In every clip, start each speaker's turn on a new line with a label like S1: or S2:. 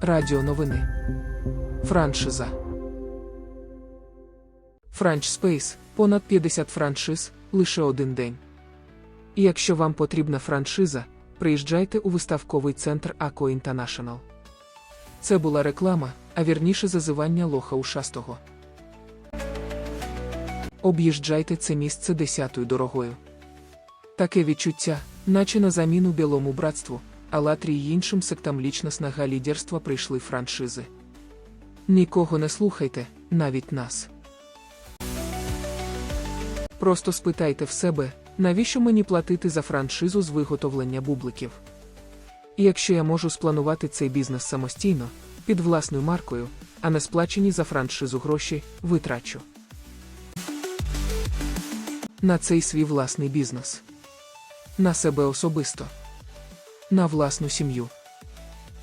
S1: Радіо новини. Франшиза. Франч Спейс понад 50 франшиз лише один день. І якщо вам потрібна франшиза, приїжджайте у виставковий центр Ако Інтернашнл. Це була реклама, а вірніше зазивання лоха ушастого. Об'їжджайте це місце десятою дорогою. Таке відчуття, наче на заміну білому братству, Алатрі й іншим сектам лічностного лідерства прийшли франшизи. Нікого не слухайте, навіть нас. Просто спитайте в себе, навіщо мені платити за франшизу з виготовлення бубликів. Якщо я можу спланувати цей бізнес самостійно, під власною маркою, а не сплачені за франшизу гроші, витрачу. На цей свій власний бізнес. На себе особисто. На власну сім'ю.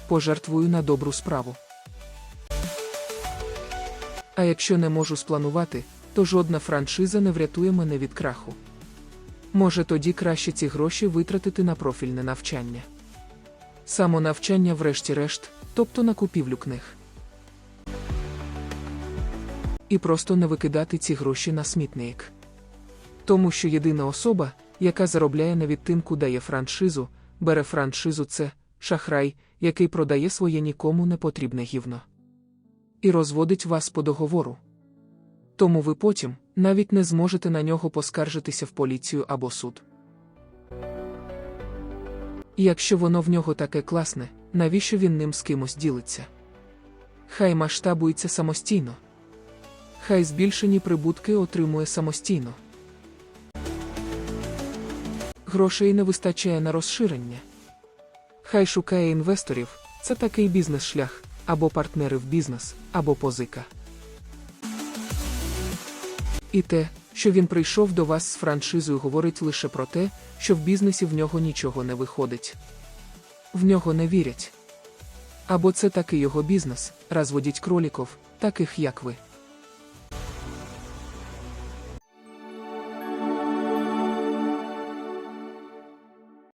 S1: Пожертвую на добру справу. А якщо не можу спланувати, то жодна франшиза не врятує мене від краху. Може тоді краще ці гроші витратити на профільне навчання. Самонавчання, врешті-решт, тобто на купівлю книг. І просто не викидати ці гроші на смітник. Тому що єдина особа, яка заробляє на відтинку дає франшизу, бере франшизу це шахрай, який продає своє нікому не потрібне гівно. І розводить вас по договору. Тому ви потім навіть не зможете на нього поскаржитися в поліцію або суд. Якщо воно в нього таке класне, навіщо він ним з кимось ділиться? Хай масштабується самостійно. Хай збільшені прибутки отримує самостійно. Грошей не вистачає на розширення. Хай шукає інвесторів, це такий бізнес-шлях, або партнери в бізнес, або позика. І те, що він прийшов до вас з франшизою, говорить лише про те, що в бізнесі в нього нічого не виходить. В нього не вірять. Або це такий його бізнес, розводіть кроліків, таких як ви.